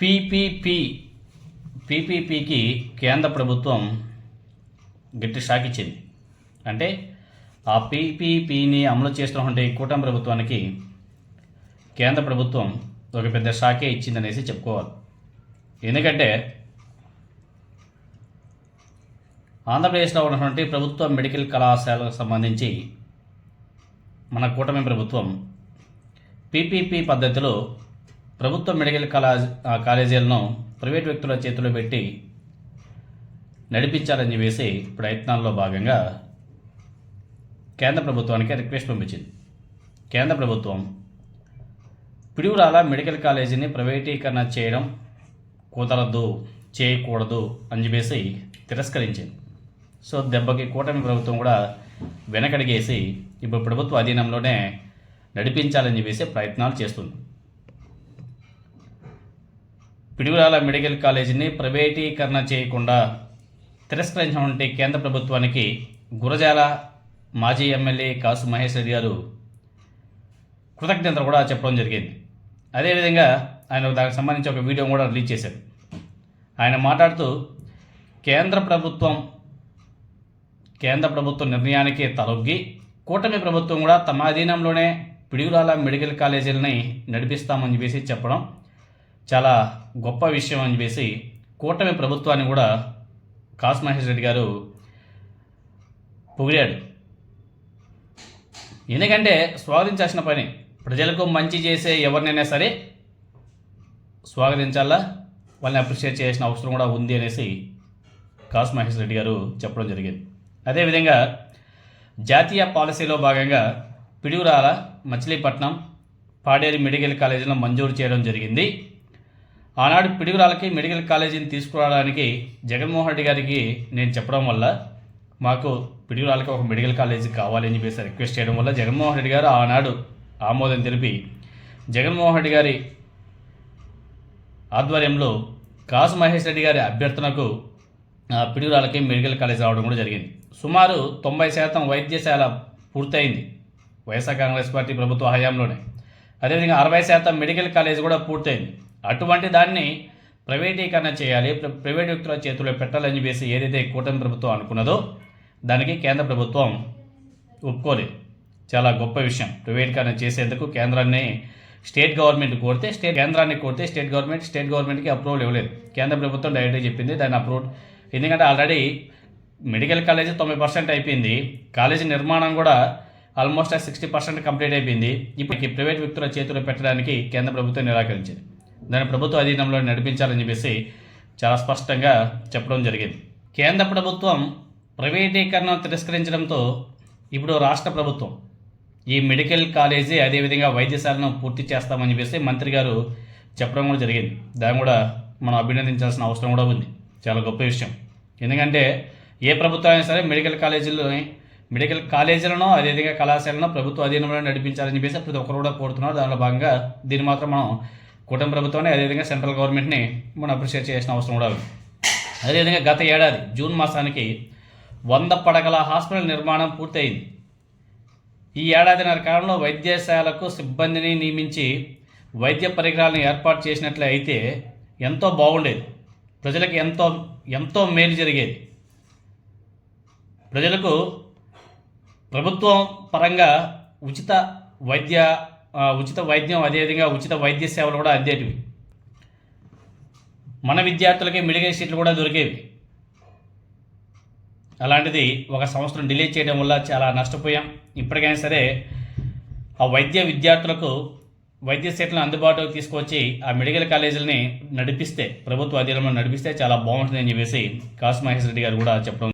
PPP పీపీపీకి కేంద్ర ప్రభుత్వం గట్టి షాక్ ఇచ్చింది అంటే ఆ పీపీపీని అమలు చేస్తున్నటువంటి కూటమి ప్రభుత్వానికి కేంద్ర ప్రభుత్వం ఒక పెద్ద షాకే ఇచ్చిందనేసి చెప్పుకోవాలి. ఎందుకంటే ఆంధ్రప్రదేశ్లో ఉన్నటువంటి ప్రభుత్వ మెడికల్ కళాశాలకు సంబంధించి మన కూటమి ప్రభుత్వం పీపీపీ పద్ధతిలో ప్రభుత్వ మెడికల్ కళా ఆ, కాలేజీలను ప్రైవేట్ వ్యక్తుల చేతిలో పెట్టి నడిపించాలని చెప్పేసి ప్రయత్నాల్లో భాగంగా కేంద్ర ప్రభుత్వానికి రిక్వెస్ట్ పంపించింది. కేంద్ర ప్రభుత్వం పిడుగురాల మెడికల్ కాలేజీని ప్రైవేటీకరణ చేయడం కుదరదు చేయకూడదు అని చెప్పేసి తిరస్కరించింది. సో దెబ్బకి కూటమి ప్రభుత్వం కూడా వెనకడిగేసి ఇప్పుడు ప్రభుత్వ అధీనంలోనే నడిపించాలని చెప్పేసి ప్రయత్నాలు చేస్తుంది. పిడుగురాల మెడికల్ కాలేజీని ప్రైవేటీకరణ చేయకుండా తిరస్కరించినటువంటి కేంద్ర ప్రభుత్వానికి గురజాల మాజీ ఎమ్మెల్యే కాసు మహేష్ రెడ్డి గారు కృతజ్ఞతలు కూడా చెప్పడం జరిగింది. అదేవిధంగా ఆయన దానికి సంబంధించి ఒక వీడియో కూడా రిలీజ్ చేశారు. ఆయన మాట్లాడుతూ కేంద్ర ప్రభుత్వం కేంద్ర ప్రభుత్వ నిర్ణయానికి తలొగ్గి కూటమి ప్రభుత్వం కూడా తమ అధీనంలోనే పిడుగురాల మెడికల్ కాలేజీలని నడిపిస్తామని చెప్పేసి చెప్పడం చాలా గొప్ప విషయం అని చెప్పేసి కూటమి ప్రభుత్వాన్ని కూడా కాసు మహేష్ రెడ్డి గారు పొగిడాడు. ఎందుకంటే స్వాగతించాల్సిన పని ప్రజలకు మంచి చేసే ఎవరినైనా సరే స్వాగతించాలా? వాళ్ళని అప్రిషియేట్ చేయాల్సిన అవసరం కూడా ఉంది అనేసి కాసు మహేష్ రెడ్డి గారు చెప్పడం జరిగింది. అదేవిధంగా జాతీయ పాలసీలో భాగంగా పిడుగురాల మచిలీపట్నం పాడేరు మెడికల్ కాలేజీలో మంజూరు చేయడం జరిగింది. ఆనాడు పిడుగురాలకి మెడికల్ కాలేజీని తీసుకురావడానికి జగన్మోహన్ రెడ్డి గారికి నేను చెప్పడం వల్ల మాకు పిడుగురాలకి ఒక మెడికల్ కాలేజీ కావాలి అని చెప్పేసి రిక్వెస్ట్ చేయడం వల్ల జగన్మోహన్ రెడ్డి గారు ఆనాడు ఆమోదం తెలిపి జగన్మోహన్ రెడ్డి గారి ఆధ్వర్యంలో కాసు మహేష్ రెడ్డి గారి అభ్యర్థనకు ఆ, పిడుగురాలకి మెడికల్ కాలేజ్ రావడం కూడా జరిగింది. సుమారు తొంభై శాతం వైద్యశాల పూర్తయింది వైఎస్ఆర్ కాంగ్రెస్ పార్టీ ప్రభుత్వ హయాంలోనే. అదేవిధంగా అరవై శాతం మెడికల్ కాలేజ్ కూడా పూర్తయింది. అటువంటి దాన్ని ప్రైవేటీకరణ చేయాలి. ప్ర- ప్రైవేట్ వ్యక్తుల చేతుల్లో పెట్టాలని చెప్పేసి ఏదైతే కూటమి ప్రభుత్వం అనుకున్నదో దానికి కేంద్ర ప్రభుత్వం ఒప్పుకోలేదు చాలా గొప్ప విషయం. ప్రైవేటీకరణ చేసేందుకు కేంద్రాన్ని స్టేట్ గవర్నమెంట్ కోరితే స్టేట్ కేంద్రాన్ని కోరితే స్టేట్ గవర్నమెంట్ స్టేట్ గవర్నమెంట్కి అప్రూవల్ ఇవ్వలేదు. కేంద్ర ప్రభుత్వం డైరెక్ట్గా చెప్పింది దాన్ని అప్రూవ్ ఎందుకంటే ఆల్రెడీ మెడికల్ కాలేజీ తొంభై పర్సెంట్ అయిపోయింది. కాలేజీ నిర్మాణం కూడా ఆల్మోస్ట్ సిక్స్టీ పర్సెంట్ కంప్లీట్ అయిపోయింది. ఇప్పటికి ప్రైవేట్ వ్యక్తుల చేతిలో పెట్టడానికి కేంద్ర ప్రభుత్వం నిరాకరించింది. దాన్ని ప్రభుత్వ అధీనంలో నడిపించాలని చెప్పేసి చాలా స్పష్టంగా చెప్పడం జరిగింది. కేంద్ర ప్రభుత్వం ప్రైవేటీకరణ తిరస్కరించడంతో ఇప్పుడు రాష్ట్ర ప్రభుత్వం ఈ మెడికల్ కాలేజీ అదేవిధంగా వైద్యశాలను పూర్తి చేస్తామని చెప్పేసి మంత్రి గారు చెప్పడం కూడా జరిగింది. దాన్ని కూడా మనం అభినందించాల్సిన అవసరం కూడా ఉంది. చాలా గొప్ప విషయం. ఎందుకంటే ఏ ప్రభుత్వం అయినా సరే మెడికల్ కాలేజీలని మెడికల్ కాలేజీలను అదేవిధంగా కళాశాలను ప్రభుత్వ అధీనంలో నడిపించాలని చెప్పేసి ప్రతి ఒక్కరు కూడా కోరుతున్నారు. దానిలో భాగంగా దీన్ని మాత్రం మనం కూటమి ప్రభుత్వాన్ని అదేవిధంగా సెంట్రల్ గవర్నమెంట్ని మనం అప్రిషియేట్ చేసిన అవసరం కూడా ఉంది. అదేవిధంగా గత ఏడాది జూన్ మాసానికి వంద పడగల హాస్పిటల్ నిర్మాణం పూర్తయింది. ఈ ఏడాదిన్నర కాలంలో వైద్యశాలకు సిబ్బందిని నియమించి వైద్య పరికరాలను ఏర్పాటు చేసినట్లే అయితే ఎంతో బాగుండేది. ప్రజలకు ఎంతో ఎంతో మేలు జరిగేది. ప్రజలకు ప్రభుత్వం పరంగా ఉచిత వైద్య ఉచిత వైద్యం అదేవిధంగా ఉచిత వైద్య సేవలు కూడా అందేటివి. మన విద్యార్థులకి మెడికల్ సీట్లు కూడా దొరికేవి. అలాంటిది ఒక సంవత్సరం డిలే చేయడం వల్ల చాలా నష్టపోయాం. ఇప్పటికైనా సరే ఆ వైద్య విద్యార్థులకు వైద్య సీట్లను అందుబాటులోకి తీసుకొచ్చి ఆ మెడికల్ కాలేజీలని నడిపిస్తే ప్రభుత్వ అధీనంలో నడిపిస్తే చాలా బాగుంటుందని చెప్పేసి కాసు మహేష్ రెడ్డి గారు కూడా చెప్పడం